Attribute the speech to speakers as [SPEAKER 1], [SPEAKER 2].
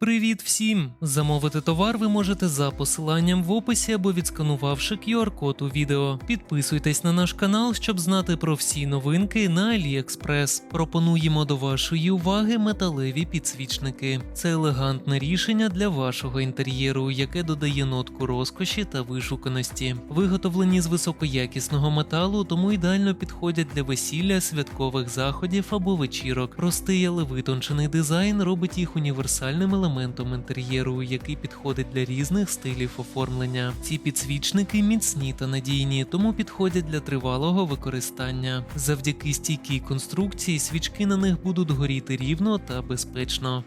[SPEAKER 1] Привіт всім! Замовити товар ви можете за посиланням в описі або відсканувавши QR-код у відео. Підписуйтесь на наш канал, щоб знати про всі новинки на AliExpress. Пропонуємо до вашої уваги металеві підсвічники. Це елегантне рішення для вашого інтер'єру, яке додає нотку розкоші та вишуканості. Виготовлені з високоякісного металу, тому ідеально підходять для весілля, святкових заходів або вечірок. Простий, але витончений дизайн робить їх універсальним елементом інтер'єру, який підходить для різних стилів оформлення. Ці підсвічники міцні та надійні, тому підходять для тривалого використання. Завдяки стійкій конструкції свічки на них будуть горіти рівно та безпечно.